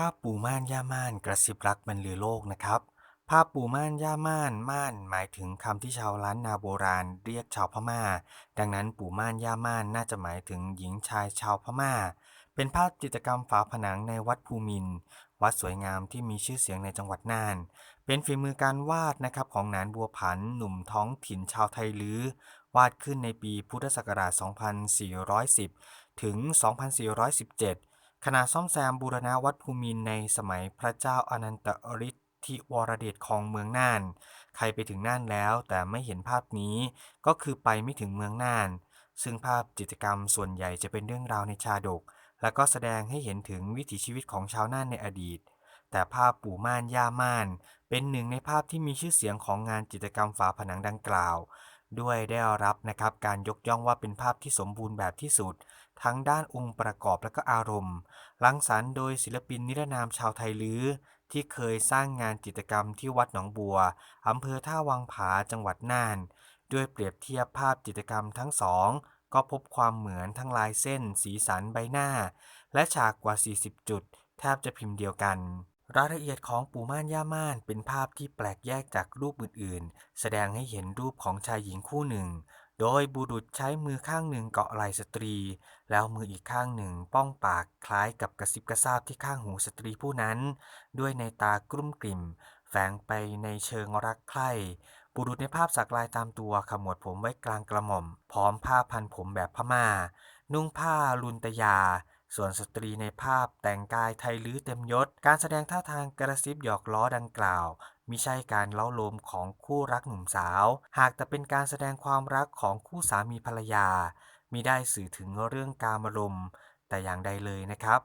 ภาพปูม่านย่าม่านกระซิบรักบรรลือโลกนะครับ ภาพปูม่านย่าม่านม่าน หมายถึงคำที่ชาวล้านนาโบราณเรียกชาวพม่า ดังนั้นปูม่านย่าม่านน่าจะหมายถึงหญิงชายชาวพม่า เป็นภาพจิตรกรรมฝาผนังในวัดภูมิน วัดสวยงามที่มีชื่อเสียงในจังหวัดน่าน เป็นฝีมือการวาดนะครับของนานบัวผัน หนุ่มท้องถิ่นชาวไทยลื้อวาดขึ้นในปีพุทธศักราช 2410 ถึง 2417 ขณะซ่อมแซมบูรณะวัดภูมินในสมัยพระเจ้าอนันตฤทธิวรเดชของเมืองน่าน ใครไปถึงน่านแล้วแต่ไม่เห็นภาพนี้ก็คือไปไม่ถึงเมืองน่าน ซึ่งภาพจิตรกรรมส่วนใหญ่จะเป็นเรื่องราวในชาดก และก็แสดงให้เห็นถึงวิถีชีวิตของชาวน่านในอดีต แต่ภาพปู่ม่านย่าม่าน เป็นหนึ่งในภาพที่มีชื่อเสียงของงานจิตรกรรมฝาผนังดังกล่าว ด้วยได้รับนะครับการยกย่องว่าเป็นภาพที่สมบูรณ์แบบที่สุด ทั้งด้านองค์ประกอบและก็อารมณ์รังสรรค์โดยศิลปินนิรนามชาวไทยลื้อที่เคยสร้างงานจิตรกรรมที่วัดหนองบัวอำเภอท่าวังผาจังหวัดน่าน ด้วยเปรียบเทียบภาพจิตรกรรมทั้งสอง ก็พบความเหมือนทั้งลายเส้น สีสันใบหน้า และฉากกว่า 40 จุด แทบจะพิมพ์เดียวกัน รายละเอียดของปู่ม่านย่าม่านเป็นภาพที่แปลกแยกจากรูปอื่นๆ แสดงให้เห็นรูปของชายหญิงคู่หนึ่ง โดยบุรุษใช้มือข้างหนึ่งเกาะไหล่สตรี แล้วมืออีกข้างหนึ่งป้องปากคล้ายกับกระซิบกระซาบที่ข้างหูสตรีผู้นั้น ด้วยในตากลุ้มกลิ่ม แฝงไปในเชิงรักใคร่บุรุษในภาพสักลายตามตัวขมวดผมไว้กลางกระหม่อม พร้อมผ้าพันผมแบบพม่า นุ่งผ้าลุนตยา ส่วนสตรีในภาพแต่งกายไทยลื้อเต็มยศ การแสดงท่าทางกระซิบหยอกล้อดังกล่าวมิใช่การเล้าโลมของคู่รักหนุ่มสาว หากแต่เป็นการแสดงความรักของคู่สามีภรรยามิได้สื่อถึงเรื่องการมารมแต่อย่างใดเลยนะครับ